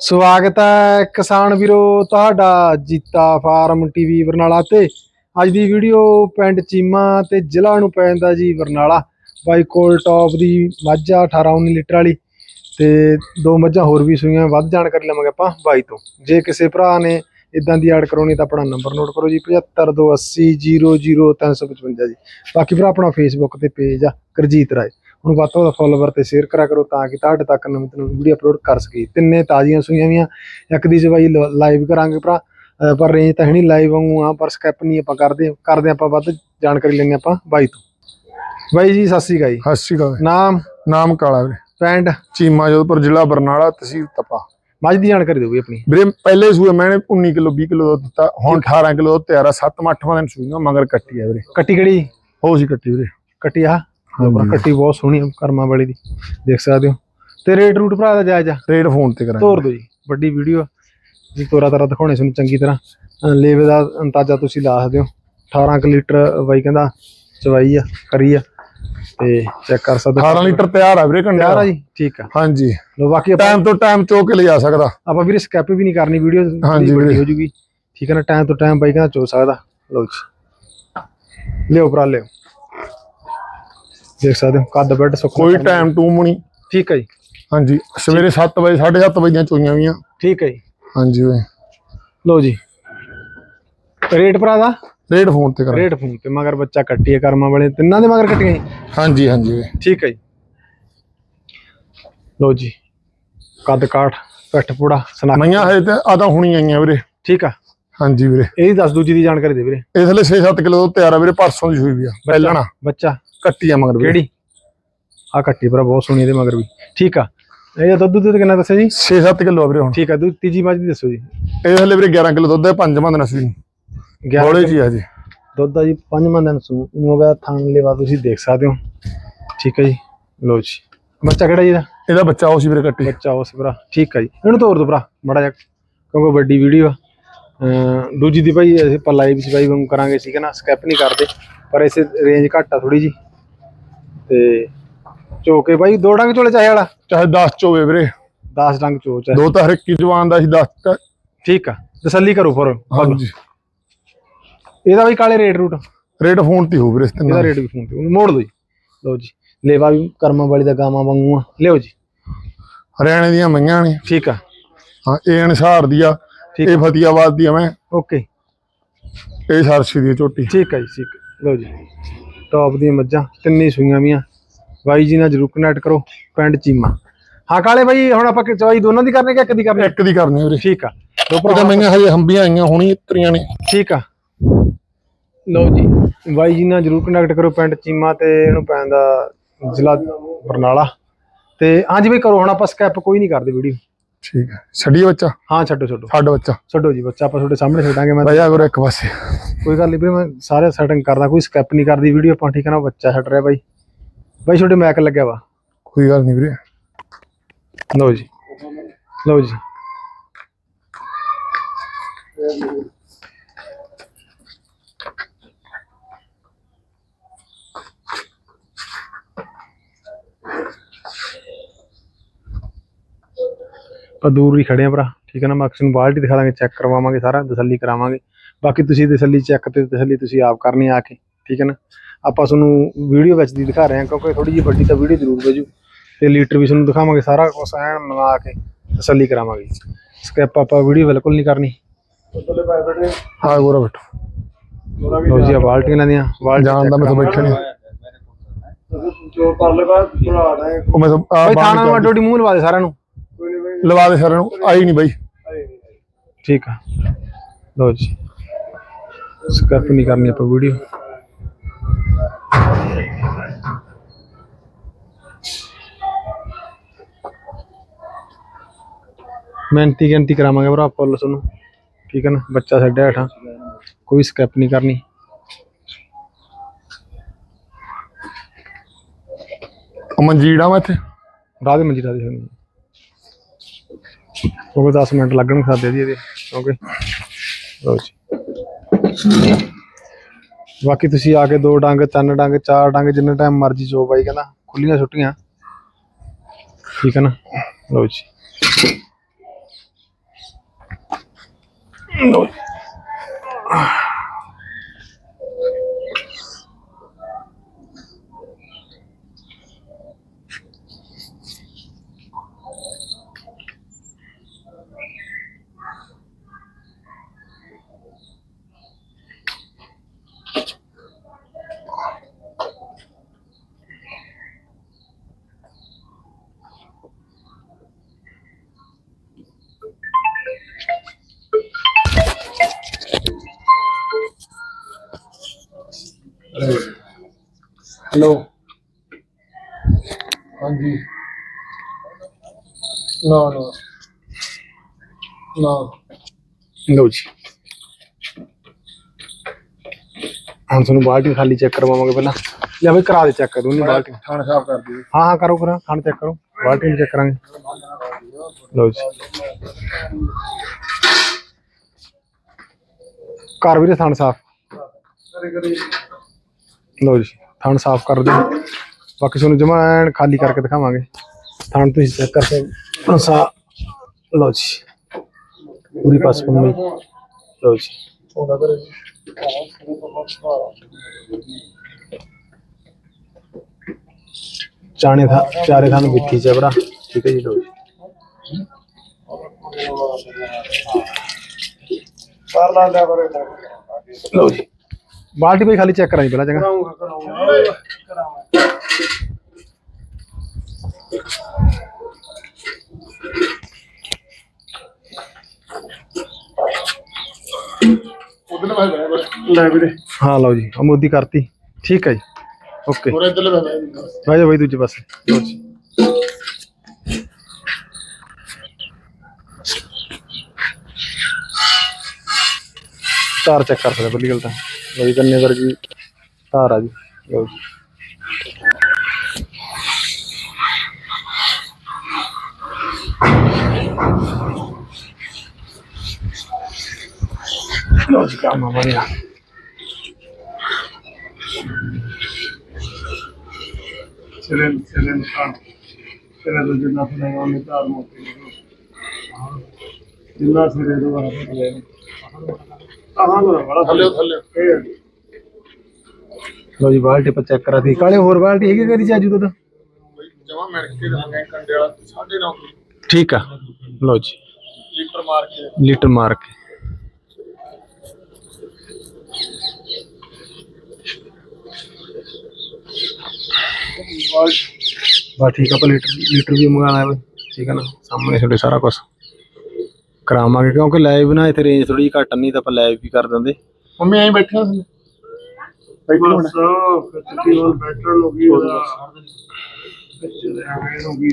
ਸਵਾਗਤ ਹੈ ਕਿਸਾਨ ਵੀਰੋ, ਤੁਹਾਡਾ ਜੀਤਾ ਫਾਰਮ ਟੀਵੀ ਬਰਨਾਲਾ ਤੇ। ਅੱਜ ਦੀ ਵੀਡੀਓ ਪਿੰਡ ਚੀਮਾ ਤੇ ਜ਼ਿਲ੍ਹਾ ਨੂੰ ਪੈ ਜਾਂਦਾ ਜੀ ਬਰਨਾਲਾ। ਬਾਈ ਕੋਲ ਟੌਪ ਦੀ ਮੱਝ ਆ 18 19 ਲੀਟਰ ਵਾਲੀ ਤੇ ਦੋ ਮੱਝਾਂ ਹੋਰ ਵੀ ਸੂਈਆਂ, ਵੱਧ ਜਾਣਕਾਰੀ ਲਵਾਂਗੇ ਆਪਾਂ ਬਾਈ ਤੋਂ। ਜੇ ਕਿਸੇ ਭਰਾ ਨੇ ਇਦਾਂ ਦੀ ਐਡ ਕਰਾਉਣੀ ਤਾਂ ਆਪਣਾ ਨੰਬਰ ਨੋਟ ਕਰੋ ਜੀ 7528000355 ਜੀ। ਬਾਕੀ ਭਰਾ ਆਪਣਾ ਫੇਸਬੁੱਕ ਤੇ ਪੇਜ ਆ, ਕਰਜੀਤ ਰਾਏ। ਹੁਣ ਵੱਧ ਤੋਂ ਵੱਧ ਫੋਲੋਵਰ ਤੇ ਸ਼ੇਅਰ ਕਰਿਆ ਕਰੋ ਤਾਂ ਕਿ ਤੁਹਾਡੇ ਤੱਕ ਨਵੀਂ ਤੋਂ ਵੀਡੀਓ ਅਪਲੋਡ ਕਰ ਸਕੀਏ। ਤਿੰਨੇ ਤਾਜ਼ੀਆਂ ਸੂਈਆਂ ਵੀਆਂ ਇੱਕ ਦੀ ਸਵਾਈ ਲਾਈਵ ਕਰਾਂਗੇ ਭਰਾ। ਪਰ ਰੇਂਜ ਤਾਂ ਹੈ ਨਹੀਂ ਲਾਈਵ ਵਾਂਗੂ ਆ ਪਰ ਸਕੈਪ ਨਹੀਂ ਆਪਾਂ ਕਰਦੇ ਕਰਦੇ ਆਪਾਂ ਵੱਧ ਜਾਣਕਾਰੀ ਲੈਣੇ ਆਪਾਂ ਬਾਈ ਤੋਂ। ਬਾਈ ਜੀ ਸਤਿ ਸ਼੍ਰੀ ਅਕਾਲ ਜੀ। ਸਤਿ ਸ਼੍ਰੀ ਅਕਾਲ ਨਾਮ? ਨਾਮ ਕਾਲਾ ਵੀਰੇ। ਪਿੰਡ? ਚੀਮਾ ਜੋਧਪੁਰ ਜ਼ਿਲ੍ਹਾ ਬਰਨਾਲਾ ਤਹਿਸੀਲ ਤਪਾ। ਮੱਝ ਦੀ ਜਾਣਕਾਰੀ ਦਿਓ ਵੀ ਆਪਣੀ। ਵੀਰੇ ਪਹਿਲੇ ਸੂਏ ਮੈंने 19 ਕਿਲੋ 20 ਕਿਲੋ ਦੁੱਧ ਦਿੱਤਾ। ਹੁਣ 18 ਕਿਲੋ ਦੁੱਧ ਤਿਆਰ ਆ। 7 8ਵਾਂ ਦਿਨ ਸੂਈਆਂ ਮਗਰ ਕੱਟੀ ਆ ਵੀਰੇ। ਕੱਟੀ ਕਿਹੜੀ? ਹੋ ਸੀ ਕੱਟੀ ਵੀਰੇ। ਕੱਟੀ ਆ। ਕੱਟੀ ਬਹੁਤ ਸੋਹਣੀ ਆ ਕਰਮਾਂ ਵਾਲੀ ਦੀ ਦੇਖ ਸਕਦੇ ਹੋ। ਤੇ ਰੇਟ ਰੂਟ ਭਰਾ ਦਾ ਜਾਇਜ਼ ਆ। ਰੇਟ ਫੋਨ ਤੇ ਕਰਾਂਗੇ। ਤੋਰ ਦਿਓ ਜੀ ਵੱਡੀ ਵੀਡੀਓ ਜੀ ਤੋਰਾ ਤਾਰਾ ਦਿਖਾਉਣੇ ਤੁਹਾਨੂੰ ਚੰਗੀ ਤਰ੍ਹਾਂ। ਲੇਵੇ ਦਾ ਅੰਦਾਜ਼ਾ ਤੁਸੀਂ ਲਾ ਸਕਦੇ ਹੋ। 18 ਕੁ ਲੀਟਰ ਬਾਈ ਕਹਿੰਦਾ ਚਵਾਈ ਆ ਕਰੀ ਆ। ਤੇ ਚੈੱਕ ਕਰ ਸਕਦੇ 18 ਲੀਟਰ ਤਿਆਰ ਆ ਵੀਰੇ ਤਿਆਰ ਕੰਡਾ ਆ ਜੀ ਠੀਕ ਆ। ਹਾਂਜੀ। ਲੋ ਬਾਕੀ ਟਾਈਮ ਤੋਂ ਟਾਈਮ ਚੋ ਕੇ ਲਿਜਾ ਸਕਦਾ। ਆਪਾਂ ਵੀਰੇ ਸਕੈਪ ਵੀ ਨਹੀਂ ਕਰਨੀ ਵੀਡੀਓ ਹਾਂਜੀ ਵੀਰੇ। ਹੋ ਜੂਗੀ। ਠੀਕ ਹੈ ਨਾ ਟਾਈਮ ਤੋਂ ਟਾਈਮ ਬਾਈ ਕਹਿੰਦਾ ਚੋ ਸਕਦਾ। ਲਓ ਜੀ। ਲਿਓ ਭਰਾ ਲਿਓ। ਦੇਖ ਸਕਦੇ ਹੋ ਕੱਦ ਬੈੱਡ ਸੁੱਕ ਕੋਈ ਟਾਈਮ ਟੂਮ ਨਹੀਂ ਠੀਕ ਹੈ ਜੀ। ਹਾਂਜੀ ਸਵੇਰੇ 7 ਵਜੇ 7:30 ਵਜੇ ਦੀਆਂ ਚੋਈਆਂ ਵੀਆਂ ਠੀਕ ਹੈ ਜੀ। ਹਾਂਜੀ ਓਏ। ਲਓ ਜੀ। ਰੇਟ ਭਰਾ ਦਾ? ਰੇਟ ਫੋਨ ਤੇ ਕਰਾਂਗੇ। ਰੇਟ ਫੋਨ ਤੇ ਮਗਰ ਬੱਚਾ ਕੱਟੀ ਹੈ ਕਰਮਾਂ ਵਾਲੇ ਤਿੰਨਾਂ ਦੇ ਮਗਰ ਕੱਟੀਆਂ ਜੀ? ਹਾਂਜੀ ਹਾਂਜੀ ਓਏ। ਠੀਕ ਹੈ ਜੀ। ਲਓ ਜੀ ਕੱਦ ਕਾਠ ਪਿੱਠ ਪੂੜਾ ਸਨੱਖ। ਮਈਆਂ ਹਜੇ ਤੇ ਆਦਾ ਹੁਣੀ ਆਈਆਂ ਵੀਰੇ। ਠੀਕ ਆ। ਹਾਂਜੀ ਵੀਰੇ। ਇਹਦੀ ਦੱਸ ਦੂਜੀ ਦੀ ਜਾਣਕਾਰੀ ਦੇ ਵੀਰੇ। ਇਹ ਥਲੇ 6-7 ਕਿਲੋ ਤਿਆਰ ਆ ਵੀਰੇ ਪਰਸੋਂ ਦੀ ਸੂਈ ਵੀ ਆ ਪਹਿਲਣਾ ਬੱਚਾ ਕੱਟੀ ਆ ਮਗਰ ਵੀਰੇ ਕਿਹੜੀ? ਆ ਕੱਟੀ ਭਰਾ ਬਹੁਤ ਸੋਹਣੀ ਇਹਦੇ ਮਗਰ ਵੀ। ਠੀਕ ਆ। ਇਹ ਦੁੱਧ ਦੁੱਧ ਕਿੰਨਾ ਦੱਸਿਆ ਜੀ? 6-7 ਕਿਲੋ ਆ ਵੀਰੇ ਹੁਣ। ਠੀਕ ਆ ਦੂ ਤੀਜੀ ਮੱਝ ਦੀ ਦੱਸੋ ਜੀ। ਇਹ ਹਲੇ ਵੀਰੇ 11 ਕਿਲੋ ਦੁੱਧ ਹੈ ਪੰਜਵਾਂ ਦਿਨ ਸੂਈ 11 ਬੋਲੇ ਜੀ ਆ ਜੀ। ਦੁੱਧ ਆ ਜੀ ਪੰਜਵਾਂ ਦਿਨ ਸੂ ਹੋ ਗਿਆ ਥਣ ਲੈਵਾ ਤੁਸੀਂ ਦੇਖ ਸਕਦੇ ਹੋ। ਠੀਕ ਹੈ ਜੀ। ਲੋ ਜੀ। ਬੱਚਾ ਕਿਹੜਾ ਜੀ ਇਹਦਾ? ਇਹਦਾ ਬੱਚਾ ਉਹ ਸੀ ਵੀਰੇ ਕੱਟੀ। ਬੱਚਾ ਉਸ ਭਰਾ। ਠੀਕ ਹੈ ਜੀ। ਇਹਨੂੰ ਤੋਰ ਦੋ ਭਰਾ ਮੜਾ ਜਾ ਕਿਉਂਕਿ ਵੱਡੀ ਵੀਡੀਓ ਆ। ਦੂਜੀ ਦੀ ਭਾਈ ਅਸੀਂ ਆਪਾਂ ਲਾਈਵ ਸਪਾਈ ਵਾਂਗ ਕਰਾਂਗੇ ਠੀਕ ਹੈ ਨਾ? ਸਕੈਪ ਨਹੀਂ ਕਰਦੇ। ਪਰ ਇਸੇ ਰੇਂਜ ਘੱਟ ਆ ਥੋੜੀ ਜੀ ਤੇ ਝੋਕੇ ਭਾਈ ਦੋ ਡੰਗ ਝੋਲੇ ਚਾਹੇ ਵਾਲਾ? ਚਾਹੇ 10 ਚ ਹੋਵੇ ਵੀਰੇ। 10 ਡੰਗ ਚੋ ਚਾਹੇ। ਦੋ ਤਾਂ ਹਰ ਇੱਕ ਜਵਾਨ ਦਾ ਸੀ 10 ਠੀਕ ਆ ਤਸੱਲੀ ਕਰੋ ਫਿਰ। ਹਾਂਜੀ। ਇਹਦਾ ਵੀ ਕਾਲੇ ਰੇਟ ਰੂਟ। ਰੇਟ ਫੋਨ ਤੇ ਹੋ ਵੀਰੇ ਇਸ ਤੇ ਇਹਦਾ ਰੇਟ ਵੀ ਫੋਨ ਤੇ ਮੋੜ ਦਿਓ ਜੀ। ਲਓ ਜੀ ਲੇਵਾ ਵੀ ਕਰਮਾਂ ਵਾਲੀ ਦਾ ਗਾਵਾਂ ਵਾਂਗੂ ਆ ਲਿਓ ਜੀ। ਹਰਿਆਣੇ ਦੀਆਂ ਮਈਆਂ ਨੇ। ਠੀਕ ਆ। ਹਾਂ ਇਹ ਅਨਸਾਰ ਦੀ ਆ ਇਹ ਫਤਿਆਬਾਦ ਦੀ ਆ ਮੈਂ। ਓਕੇ। ਇਹ ਸਰਸੀ ਦੀ ਝੋਟੀ। ਠੀਕ ਆ ਜੀ ਠੀਕ। ਲਓ ਜੀ। ਟੌਪ ਦੀਆਂ ਮੱਝਾਂ ਤਿੰਨੇ ਸੂਈਆਂ ਵੀਆਂ। ਬਾਈ ਜੀ ਨਾਲ ਜਰੂਰ ਕਨੈਕਟ ਕਰੋ ਪਿੰਡ ਚੀਮਾ। ਹਾਂ ਕਾਲੇ ਬਾਈ ਹੁਣ ਆਪਾਂ ਕਿ ਚਵਾਈ ਦੋਨਾਂ ਦੀ ਕਰਨੀ ਕਿ ਇੱਕ ਦੀ ਕਰਨੀ? ਇੱਕ ਦੀ ਕਰਨੀ ਵੀਰੇ। ਠੀਕ ਆ। ਉਹਦਾ ਭਰਾ ਮਈਆਂ ਹਜੇ ਹੰਬੀਆਂ ਆਈਆਂ ਹੁਣੀ ਇਤਰੀਆਂ ਨੇ। ਠੀਕ ਆ। ਲਓ ਜੀ ਬਾਈ ਜੀ ਨਾਲ ਜਰੂਰ ਕਨੈਕਟ ਕਰੋ ਪਿੰਡ ਚੀਮਾ ਤੇ ਇਹਨੂੰ ਪੈਂਦਾ ਜ਼ਿਲ੍ਹਾ ਬਰਨਾਲਾ। ਤੇ ਹਾਂਜੀ ਬਈ ਕਰੋ ਹੁਣ ਆਪਾਂ ਸਕੈਪ ਕੋਈ ਨਹੀਂ ਕਰਦੇ ਵੀਡੀਓ ਠੀਕ ਹੈ। ਛੱਡੀਏ ਬੱਚਾ? ਹਾਂ ਛੱਡੋ ਛੱਡੋ। ਛੱਡ ਬੱਚਾ। ਛੱਡੋ ਜੀ ਬੱਚਾ ਆਪਾਂ ਤੁਹਾਡੇ ਸਾਹਮਣੇ ਛੱਡਾਂਗੇ ਮੈਂ ਬਜਾ ਕਰੋ ਇੱਕ ਪਾਸੇ। ਕੋਈ ਗੱਲ ਨਹੀਂ ਵੀਰੇ ਮੈਂ ਸਾਰੇ ਸੈਟਿੰਗ ਕਰਦਾ ਕੋਈ ਸਕੈਪ ਨਹੀਂ ਕਰਦੀ ਵੀਡੀਓ ਆਪਾਂ ਠੀਕ ਹੈ ਨਾ ਬੱਚਾ ਛੱਡ ਰਿਹਾ ਬਾਈ। ਬਾਈ ਛੋਟੇ ਮੈਕ ਲੱਗਿਆ ਵਾ। ਕੋਈ ਗੱਲ ਨਹੀਂ ਵੀਰੇ। ਲਓ ਜੀ। ਲਓ ਜੀ। ਆਪਾਂ ਦੂਰ ਹੀ ਖੜੇ ਆ ਭਰਾ ਠੀਕ ਹੈ ਨਾ? ਮੈਂ ਅਕਸਰ ਬਾਲਟੀ ਦਿਖਾ ਦਾਂਗੇ ਚੈੱਕ ਕਰਵਾਵਾਂਗੇ ਸਾਰਾ ਤਸੱਲੀ ਕਰਾਵਾਂਗੇ। ਬਾਕੀ ਤੁਸੀਂ ਤਸੱਲੀ ਚੈੱਕ ਤੇ ਤਸੱਲੀ ਤੁਸੀਂ ਆਪ ਕਰਨੀ ਆ ਕੇ ਠੀਕ ਹੈ ਨਾ? ਆਪਾਂ ਤੁਹਾਨੂੰ ਵੀਡੀਓ ਵਿੱਚ ਦੀ ਦਿਖਾ ਰਹੇ ਹਾਂ ਕਿਉਂਕਿ ਥੋੜੀ ਜਿਹੀ ਵੱਡੀ ਤਾਂ ਵੀਡੀਓ ਜ਼ਰੂਰ ਵੇਜੂ ਤੇ ਲੀਟਰ ਵੀ ਤੁਹਾਨੂੰ ਦਿਖਾਵਾਂਗੇ ਸਾਰਾ ਕੁਝ ਐਨ ਮਿਲਾ ਕੇ ਤਸੱਲੀ ਕਰਾਵਾਂਗੇ। ਸਕੈਪ ਆਪਾਂ ਵੀਡੀਓ ਬਿਲਕੁਲ ਨਹੀਂ ਕਰਨੀ। ਹਾਂ ਗੋਰਾ ਬੈਠੋ। ਲਓ ਜੀ ਆ ਬਾਲਟੀਆਂ ਲੈਂਦੀਆਂ ਬਾਲਟੀ ਜਾਣ ਦਾ ਮੈਂ ਤਾਂ ਬੈਠਾ ਨਹੀਂ ਜੋ ਕਰ ਲੈ ਬਾਅਦ ਥੋੜਾ ਆਦਾ ਉਹ ਮੈਂ ਤਾਂ ਆ ਬਈ ਥਾਣਾ ਮੈਂ ਡੋਡੀ ਮੂੰਹ ਲਵਾ ਦੇ ਸਾਰਿਆਂ ਨੂੰ। ਲਵਾ ਦੇ ਸਾਰਿਆਂ ਨੂੰ। ਆਈ ਨਹੀਂ ਬਾਈ। ਠੀਕ ਆ। ਲਓ ਜੀ। ਸਕੈਪ ਨਹੀਂ ਕਰਨੀ ਆਪਾਂ ਵੀਡੀਓ। ਮਿਹਨਤੀ ਗਿਣਤੀ ਕਰਾਵਾਂਗੇ ਭਰਾ ਪੁੱਲ ਤੁਹਾਨੂੰ। ਠੀਕ ਹੈ ਨਾ? ਬੱਚਾ ਛੱਡਿਆ ਹੇਠਾਂ। ਕੋਈ ਸਕੈਪ ਨਹੀਂ ਕਰਨੀ। ਮਨਜੀੜਾ ਮੈਂ ਇੱਥੇ। ਮੰਜੀ ਰਾਹ ਦੇ ਕਿਉਂਕਿ 10 ਮਿੰਟ ਲੱਗਣ ਖਾਦੇ ਜੀ ਇਹਦੇ ਕਿਉਂਕਿ ਬਾਕੀ ਤੁਸੀਂ ਆ ਕੇ ਦੋ ਡੰਗ, ਤਿੰਨ ਡੰਗ, ਚਾਰ ਡੰਗ, ਜਿੰਨੇ ਟਾਈਮ ਮਰਜ਼ੀ ਜੋ ਬਾਈ ਕਹਿੰਦਾ, ਖੁੱਲੀਆਂ ਛੁੱਟੀਆਂ। ਠੀਕ ਹੈ ਨਾ? ਲਓ ਜੀ। ਲਓ ਹੈਲੋ। ਹਾਂਜੀ। ਨਾ ਨਾ। ਨਾ। ਲਓ ਜੀ। ਹੁਣ ਤੁਹਾਨੂੰ ਬਾਲਟੀ ਖਾਲੀ ਚੈੱਕ ਕਰਵਾਵਾਂਗੇ ਪਹਿਲਾਂ। ਲੈ ਬਈ ਕਰਾ ਦੇ ਚੈੱਕ ਦੋਨੀ ਬਾਲਟੀ। ਥਾਣ ਸਾਫ਼ ਕਰ ਦਿਓ। ਹਾਂ ਹਾਂ ਕਰੋ ਕਰਾਂ। ਖਾਣ ਚੈੱਕ ਕਰੋ। ਬਾਲਟੀ ਨੂੰ ਚੈੱਕ ਕਰਾਂਗੇ। ਲਓ ਜੀ। ਕਰ ਵੀਰੇ ਥਣ ਸਾਫ਼। ਲਓ ਜੀ। ਥਣ ਸਾਫ਼ ਕਰ ਦਿਓ। ਬਾਕੀ ਤੁਹਾਨੂੰ ਜਮਾ ਐਨ ਖਾਲੀ ਕਰਕੇ ਦਿਖਾਵਾਂਗੇ। ਥਣ ਤੁਸੀਂ ਚੈੱਕ ਕਰਕੇ ਸਾ ਲਓ ਜੀ। ਪੂਰੀ ਪਾਸ ਪੰਮੀ। ਲਓ ਜੀ। ਚਾਣੇ ਥਾ ਚਾਰੇ ਥਾਂ ਬਿੱਠੀ ਚ ਬੜਾ ਠੀਕ ਹੈ ਜੀ, ਲਓ ਜੀ। ਕਰ ਲਾ ਲਿਆ ਬਰੇ ਲਓ ਜੀ। ਬਾਲਟੀ ਵੀ ਖਾਲੀ ਚੈੱਕ ਕਰਾਈ ਪਹਿਲਾਂ ਚੰਗਾ ਉਧਰ ਮੈਂ ਲੈ ਵੀਰੇ ਹਾਂ ਲਓ ਜੀ ਅਮੋਦੀ ਕਰਤੀ ਠੀਕ ਹੈ ਜੀ ਓਕੇ ਹੋਰ ਇੱਧਰ ਲੈ ਲੈ ਬਹਿ ਜਾਓ ਬਈ ਦੂਜੇ ਪਾਸੇ ਲਓ ਜੀ ਤਾਰ ਚੈੱਕ ਕਰ ਸਕਦੇ ਪਹਿਲੀ ਗੱਲ ਤਾਂ। ਲਓ ਜੀ ਕੰਨੇ ਵਰਗੀ ਤਾਰ ਆ ਜੀ। ਲਓ ਜੀ। ਲਓ ਜੀ, ਕੰਮ ਵਧੀਆ। ਚਲੇ ਚਲੇ ਹਾਂ ਚਲੇ ਤੋਂ ਜਿੰਨਾ ਸੁਣੇਗਾ ਉਹਨੇ ਤਾਰ ਮੋਤੀ। ਜਿੰਨਾ ਸਿਰੇ ਤੋਂ ਬਾਹਰ ਨਿਕਲੇ ਥੱਲੇ ਥੱਲੇ ਇਹ ਲਓ ਜੀ, ਬਾਲਟੀ ਪਰ ਚੈੱਕ ਕਰਾ ਦੀ ਕਾਲੇ, ਹੋਰ ਬਾਲਟੀ ਹੈਗੀ ਕਦੀ ਚਾਜੂ ਦੁੱਧ ਜਮਾ ਮਿਲ ਕੇ ਰਹਾਂਗੇ ਕੰਡੇ ਵਾਲਾ 9.5 ਠੀਕ ਆ। ਲਓ ਜੀ। ਲੀਟਰ ਮਾਰ ਕੇ। ਲੀਟਰ ਮਾਰ ਕੇ ਬਾ ਠੀਕ ਆ, ਆਪਾਂ ਲੀਟਰ ਲੀਟਰ ਵੀ ਮੰਗਾਣਾ ਹੈ। ਬਈ ਠੀਕ ਹੈ ਨਾ? ਸਾਹਮਣੇ ਤੁਹਾਡੇ ਸਾਰਾ ਕੁਝ ਕਰਾਵਾਂਗੇ ਕਿਉਂਕਿ ਲਾਈਵ ਨਾ ਇੱਥੇ ਰੇਂਜ ਥੋੜੀ ਘੱਟ ਨਹੀਂ ਤਾਂ ਆਪਾਂ ਲਾਈਵ ਵੀ ਕਰ ਦਿੰਦੇ। ਮੰਮੀ ਐਂ ਬੈਠੇ ਸੀ ਹੋਰ ਬੱਚੇ ਦੇ ਆਵੇਂ ਨੂੰ ਕੀ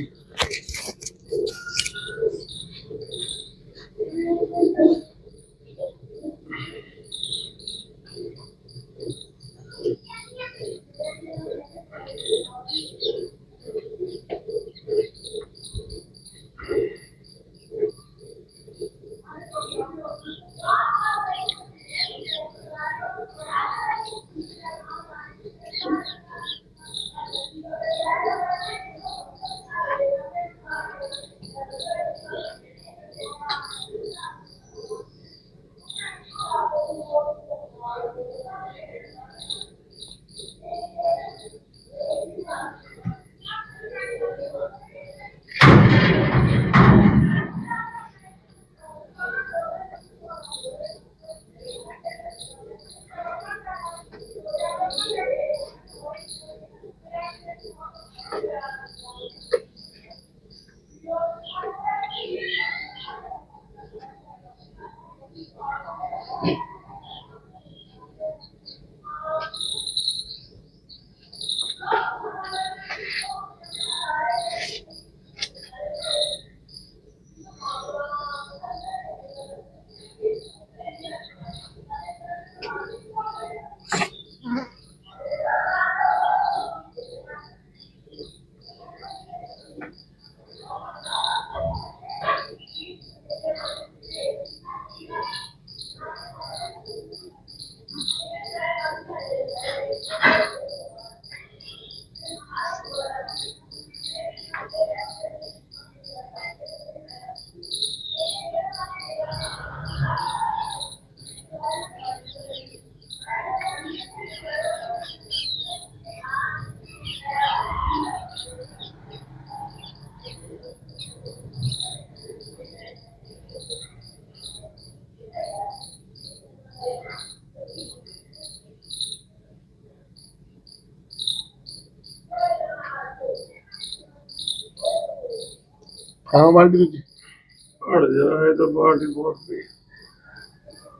ਕਹਾਂ ਬਾਲਟੀ ਦੂਜੀ ਹਟ ਜਾ ਇਹ ਤਾਂ ਬਾਲਟੀ ਬਹੁਤ ਪਈ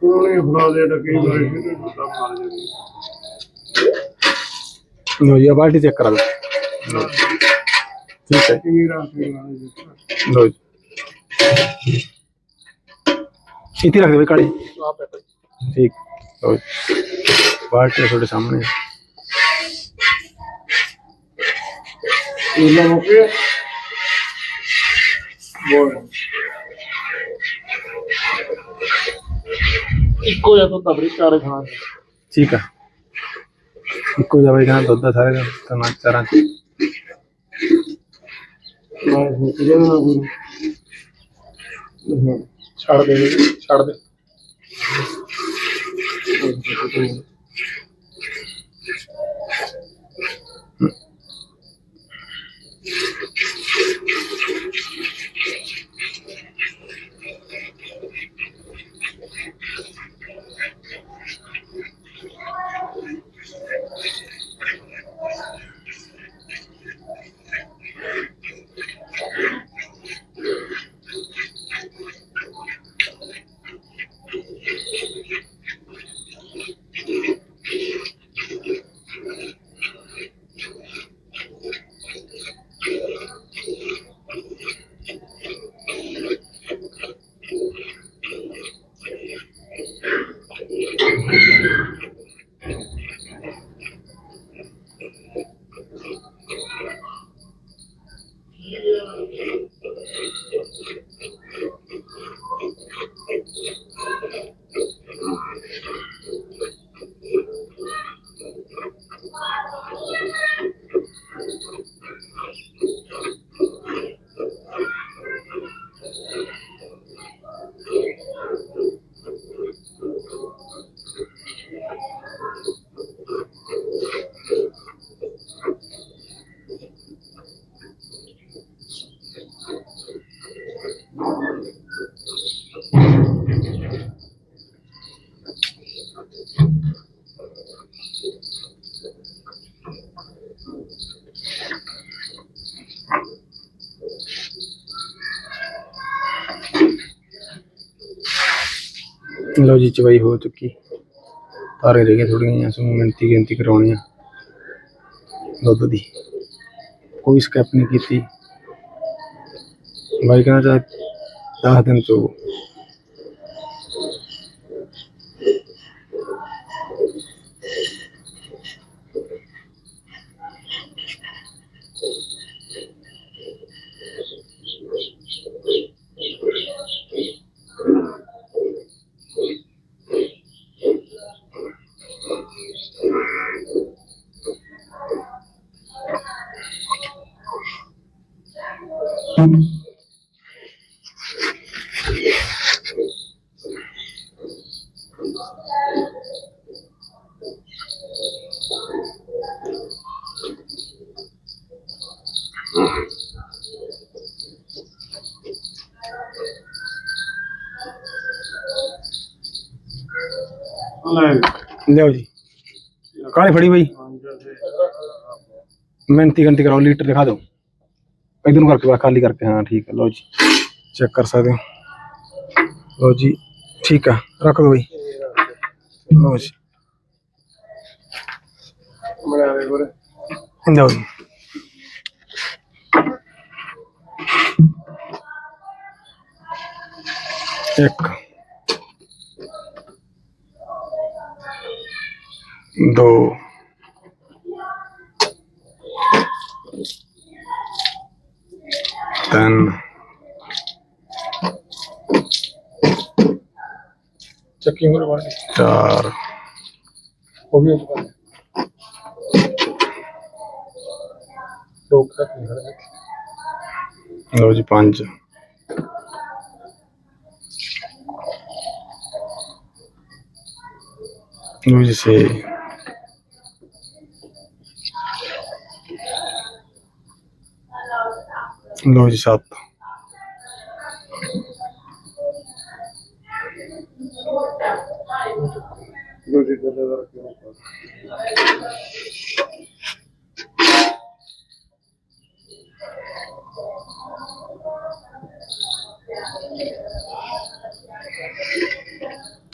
ਉਹਨੇ ਫੜਾ ਦੇ ਡੱਕੀ ਮਾਰੀ ਸੀ ਤੇ ਮਾਰ ਜਾਂਦੀ ਲਓ ਜੀ ਆਹ ਬਾਲਟੀ ਚੈੱਕ ਕਰਾ ਲਓ। ਠੀਕ ਹੈ। ਲਓ ਜੀ। ਇੱਥੇ ਰੱਖ ਦੇ ਕਾਲੀ। ਠੀਕ ਲਓ ਬਾਲਟੀ ਤੁਹਾਡੇ ਸਾਹਮਣੇ ਹੈ। ਇਹਨਾਂ ਨੂੰ ਕਿ ਬੋਲ ਇੱਕੋ ਜਿਹਾ ਤਾਂ ਤਬਰੀ ਚਾਰੇ ਖਾਣਾ। ਠੀਕ ਆ। ਇੱਕੋ ਜਿਹਾ ਬਈ ਕਹਿੰਦਾ ਦੁੱਧ ਦਾ ਸਾਰੇ ਦਾ ਤਨਾ ਚਾਰਾਂ ਚ। ਮੈਂ ਇਹਦੇ ਨਾਲ ਕੋਈ ਛੱਡ ਦੇ ਛੱਡ ਦੇ। ਲਓ ਜੀ, ਚਵਾਈ ਹੋ ਚੁੱਕੀ। ਤਾਰੇ ਰਹਿ ਗਏ ਥੋੜੀਆਂ ਜਿਹੀਆਂ ਸੋ ਮਿੰਤੀ ਗਿਣਤੀ ਕਰਾਉਣੀ ਆ। ਦੁੱਧ ਦੀ। ਕੋਈ ਸਕੈਪ ਨਹੀਂ ਕੀਤੀ। ਬਾਈ ਕਹਿੰਦਾ 10 ਦਿਨ ਤੋਂ ਲੈ ਲਿਓ ਜੀ। ਕਾਲੇ ਫੜੀ ਬਈ? ਮਿਹਨਤੀ ਗਿਣਤੀ ਕਰਾਓ, ਲੀਟਰ ਦਿਖਾ ਦਿਓ। ਇਧਰ ਨੂੰ ਕਰਕੇ ਬਸ ਖਾਲੀ ਕਰਕੇ, ਹਾਂ, ਠੀਕ ਹੈ, ਲਓ ਜੀ। ਚੈੱਕ ਕਰ ਸਕਦੇ ਹੋ। ਲਓ ਜੀ, ਠੀਕ ਆ, ਰੱਖ ਦਿਓ ਬਈ। ਲਓ ਜੀ। ਬਣਾ ਦੇ ਗੁਰ ਲਓ ਜੀ। ਇੱਕ। ਦੋ। ਤਿੰਨ। ਚੱਕੀ ਹੋਰ ਵਾਲੀ। ਚਾਰ। ਉਹ ਵੀ ਉੱਪਰ ਲੋਕ ਤੱਕ ਨਹੀਂ ਹੜਦੇ ਲੋ ਜੀ ਪੰਜ। ਲੋ ਜੀ 6 ਲੋ ਜੀ ਸੱਤ।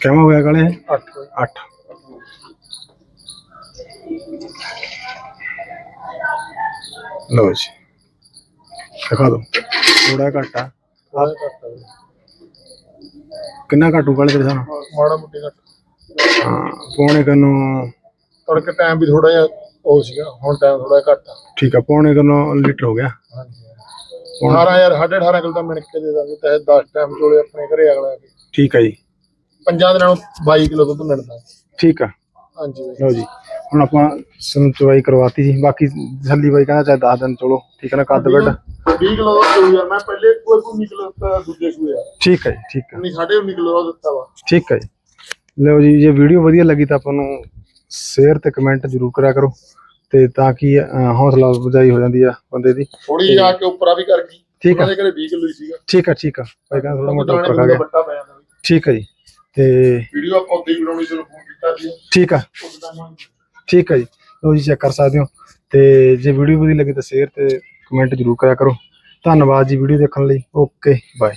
ਕਿਵੇਂ ਹੋਇਆ ਕਾਲੇ 8 8 ਲੋ ਦਿਖਾ ਦੋ ਥੋੜਾ ਘੱਟ ਆ। ਥੋੜਾ ਘੱਟ ਕਿੰਨਾ ਘਟੂ ਕਾਲੇ ਤੇਰੇ ਸਾਹ ਮਾੜਾ ਮੁੱਟੀ ਘੱਟ। ਹਾਂ ਪੌਣੇ ਕੰਨੋਂ ਤੜਕੇ ਟਾਈਮ ਵੀ ਥੋੜਾ ਜਿਹਾ ਉਹ ਸੀਗਾ ਹੁਣ ਟਾਈਮ ਥੋੜਾ ਘੱਟ ਆ। ਠੀਕ ਆ ਪੌਣੇ ਕੰਨੋਂ ਲੀਟਰ ਹੋ ਗਿਆ। ਹਾਂਜੀ 18 ਯਾਰ 18.5 ਕਿਲੋ ਤਾਂ ਮਿਣ ਕੇ ਦੇ ਦਾਂਗੇ ਤੇ 10 ਟਾਈਮ ਚੋਲੇ ਆਪਣੇ ਘਰੇ ਅਗਲਾ ਕੇ ਠੀਕ ਆ ਜੀ। ਪੰਜਾਂ ਦਿਨਾਂ ਨੂੰ 22 ਕਿਲੋ ਦੁੱਧ ਮਿਲਦਾ। ਠੀਕ ਆ। ਹਾਂਜੀ ਲਓ ਜੀ। ਹੁਣ ਆਪਾਂ ਸਾਨੂੰ ਚਵਾਈ ਕਰਵਾਤੀ ਸੀ ਬਾਕੀ ਜਲਦੀ ਬਾਈ ਕਹਿੰਦਾ ਚਾਹੇ 10 ਦਿਨ ਚਲੋ ਠੀਕ ਹੈ ਨਾ ਕੱਦ ਬੈਡ 20 ਕਿਲੋ ਦਾ ਯਾਰ ਮੈਂ ਪਹਿਲੇ ਕੋਈ ਕੋਈ ਨਿਕਲ ਦਿੱਤਾ ਦੂਜੇ ਸੂਏ ਆ ਠੀਕ ਹੈ ਜੀ ਠੀਕ ਹੈ। ਨਹੀਂ 19.5 ਕਿਲੋ ਦਾ ਦਿੱਤਾ ਵਾ। ਠੀਕ ਹੈ ਜੀ। ਲਓ ਜੀ ਜੇ ਵੀਡੀਓ ਵਧੀਆ ਲੱਗੀ ਤਾਂ ਆਪਾਂ ਨੂੰ ਸ਼ੇਅਰ ਤੇ ਕਮੈਂਟ ਜ਼ਰੂਰ ਕਰਿਆ ਕਰੋ ਤੇ ਤਾਂ ਕਿ ਹੌਸਲਾ ਅਫਜ਼ਾਈ ਹੋ ਜਾਂਦੀ ਆ ਬੰਦੇ ਦੀ। ਥੋੜੀ ਆ ਕੇ ਉੱਪਰਾ ਵੀ ਕਰ ਗਈ। ਠੀਕ ਆ। ਉਹਨਾਂ ਦੇ ਘਰੇ 20 ਕਿਲੋ ਹੀ ਸੀਗਾ। ਠੀਕ ਆ ਠੀਕ ਆ। ਬਾਈ ਕਹਿੰਦਾ ਥੋੜਾ ਮੋਟਾ ਉੱਪਰ ਖਾ ਗਿਆ। ਠੀਕ ਹੈ ਜੀ ਤੇ ਵੀਡੀਓ ਆਪਾਂ ਹੀ ਬਣਾਉਣੀ ਫੋਨ ਕੀਤਾ ਸੀ। ਠੀਕ ਆ। ਠੀਕ ਹੈ ਜੀ। ਲਓ ਜੀ ਚੈੱਕ ਕਰ ਸਕਦੇ ਹੋ। ਤੇ ਜੇ ਵੀਡੀਓ ਵਧੀਆ ਲੱਗੇ ਤਾਂ ਸ਼ੇਅਰ ਤੇ ਕਮੈਂਟ ਜ਼ਰੂਰ ਕਰਿਆ ਕਰੋ। ਧੰਨਵਾਦ ਜੀ ਵੀਡੀਓ ਦੇਖਣ ਲਈ। Okay bye